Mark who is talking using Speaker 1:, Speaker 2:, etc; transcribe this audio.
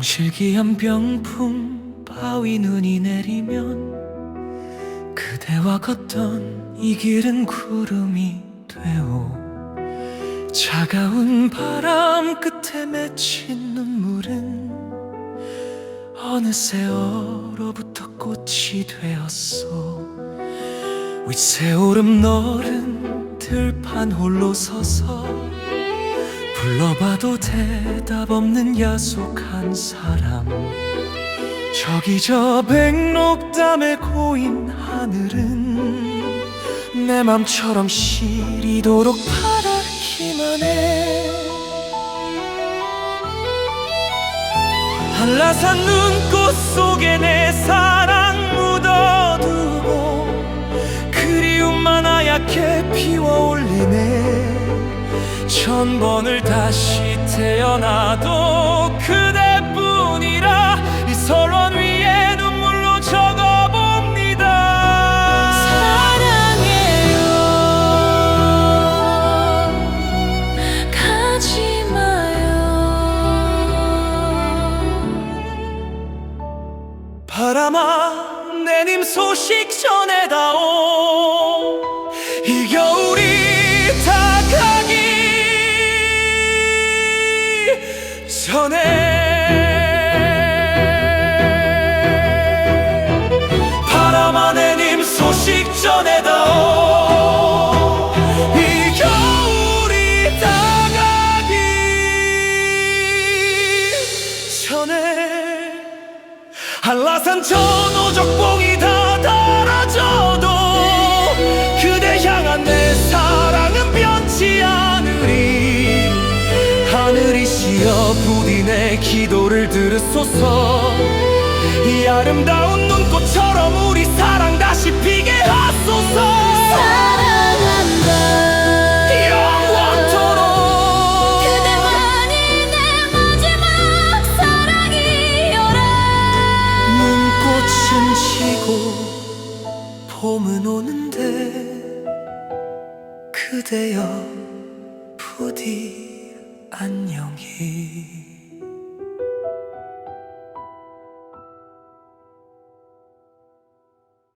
Speaker 1: 명실기한 병풍 바위 눈이 내리면 그대와 걷던 이 길은 구름이 되오. 차가운 바람 끝에 맺힌 눈물은 어느새 얼어붙어 꽃이 되었소. 윗세오름 너른 들판 홀로 서서 불러봐도 대답 없는 야속한 사람. 저기 저 백록담에 고인 하늘은 내 맘처럼 시리도록 파랗기만 해. 한라산 눈꽃 속에 내 사랑 묻어두고 그리움만 하얗게 피워올리네 천 번을 다시 태어나도 그대뿐이라 이 설원 위에 눈물로 적어봅니다.
Speaker 2: 사랑해요. 가지 마요.
Speaker 1: 바람아 내님 소식 전해다오 전에 바람아 내님 소식 전해다오 이 겨울이 다 가기 전에 한라산 전오적봉이 다 시어 부디 내 기도를 들으소서. 이 아름다운 눈꽃처럼 우리 사랑 다시 피게 하소서.
Speaker 2: 사랑한다.
Speaker 1: 영원토록
Speaker 2: 그대만이 내 마지막 사랑이여라
Speaker 1: 눈꽃은 지고 봄은 오는데 그대여 부디 안녕히